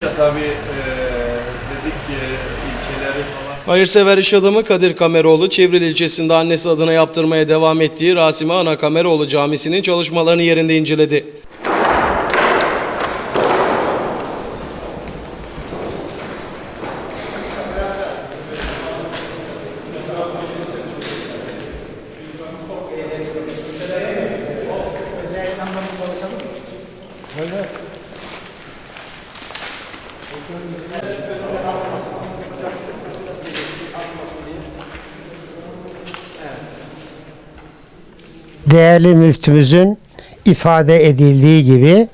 Tabii eee, dedik ki ilçeleri falan Hayırsever iş adamı Kadir Kameroğlu, Çevril ilçesinde annesi adına yaptırmaya devam ettiği Rasime Ana Kameroğlu Camisi'nin çalışmalarını yerinde inceledi. Değerli müftümüzün ifade edildiği gibi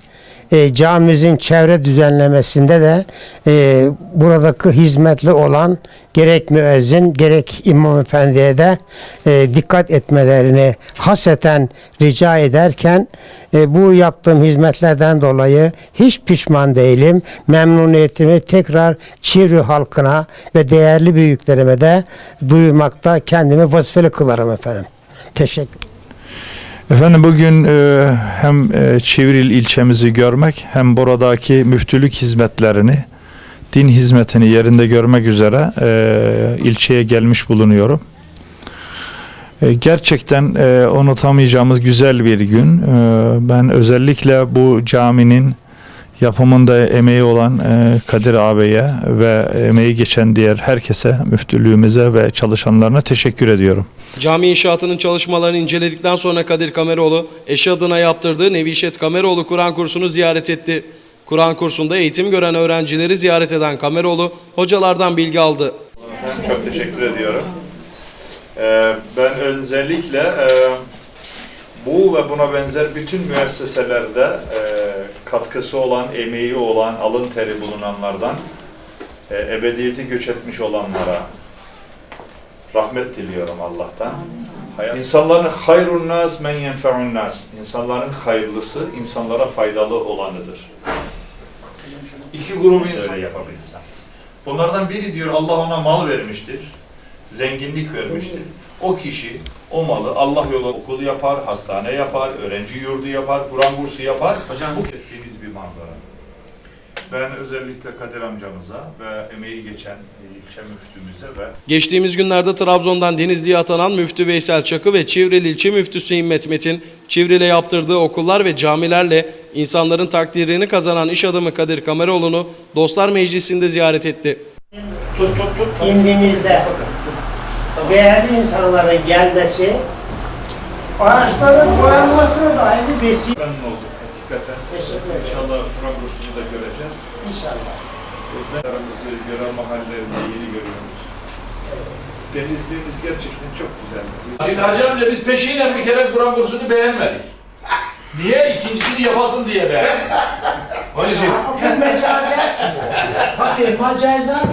e, camimizin çevre düzenlemesinde de e, buradaki hizmetli olan gerek müezzin gerek imam efendiye de e, dikkat etmelerini haseten rica ederken e, bu yaptığım hizmetlerden dolayı hiç pişman değilim. Memnuniyetimi tekrar Çivri halkına ve değerli büyüklerime de duyurmakta kendimi vazifeli kılarım efendim. Teşekkür Efendim bugün e, hem e, Çivril ilçemizi görmek hem buradaki müftülük hizmetlerini, din hizmetini yerinde görmek üzere e, ilçeye gelmiş bulunuyorum. E, gerçekten e, unutamayacağımız güzel bir gün. E, ben özellikle bu caminin yapımında emeği olan e, Kadir ağabeye ve emeği geçen diğer herkese, müftülüğümüze ve çalışanlarına teşekkür ediyorum. Cami inşaatının çalışmalarını inceledikten sonra Kadir Kameroğlu, eşi adına yaptırdığı Nevişet Kameroğlu Kur'an kursunu ziyaret etti. Kur'an kursunda eğitim gören öğrencileri ziyaret eden Kameroğlu, hocalardan bilgi aldı. çok teşekkür ediyorum. Eee, ben özellikle eee, bu ve buna benzer bütün müesseselerde eee, katkısı olan, emeği olan, alın teri bulunanlardan eee, ebediyeti göç etmiş olanlara rahmet diliyorum Allah'tan. Hayat- İnsanların hayrun nas men yenfe'un nas. İnsanların hayırlısı, insanlara faydalı olanıdır. İki grubu insan öyle yapabilsem. Bunlardan biri diyor Allah ona mal vermiştir, zenginlik vermiştir. O kişi o malı Allah yolu okulu yapar, hastane yapar, öğrenci yurdu yapar, Kur'an kursu yapar. Hocam bu ettiğimiz bir manzara. Ben özellikle Kadir amcamıza ve emeği geçen ilçe müftümüze ve Geçtiğimiz günlerde Trabzon'dan Denizli'ye atanan Müftü Veysel Çakı ve Çivril ilçe müftüsü Himmet Metin, Çivril'e yaptırdığı okullar ve camilerle insanların takdirini kazanan iş adamı Kadir Kameroğlu'nu Dostlar Meclisi'nde ziyaret etti. indiğinizde değerli insanların gelmesi ağaçların boyanmasına dair bir vesile. memnun olduk hakikaten. Teşekkür ederim. İnşallah kursunu da göreceğiz. İnşallah. Aramızı gören mahallelerinde yeni görüyoruz. Denizliğimiz gerçekten çok güzel. Şimdi Hacı amca biz peşinen bir kere Kur'an kursunu beğenmedik. Niye? İkincisini yapasın diye beğendik. Onun için. Tabii macazat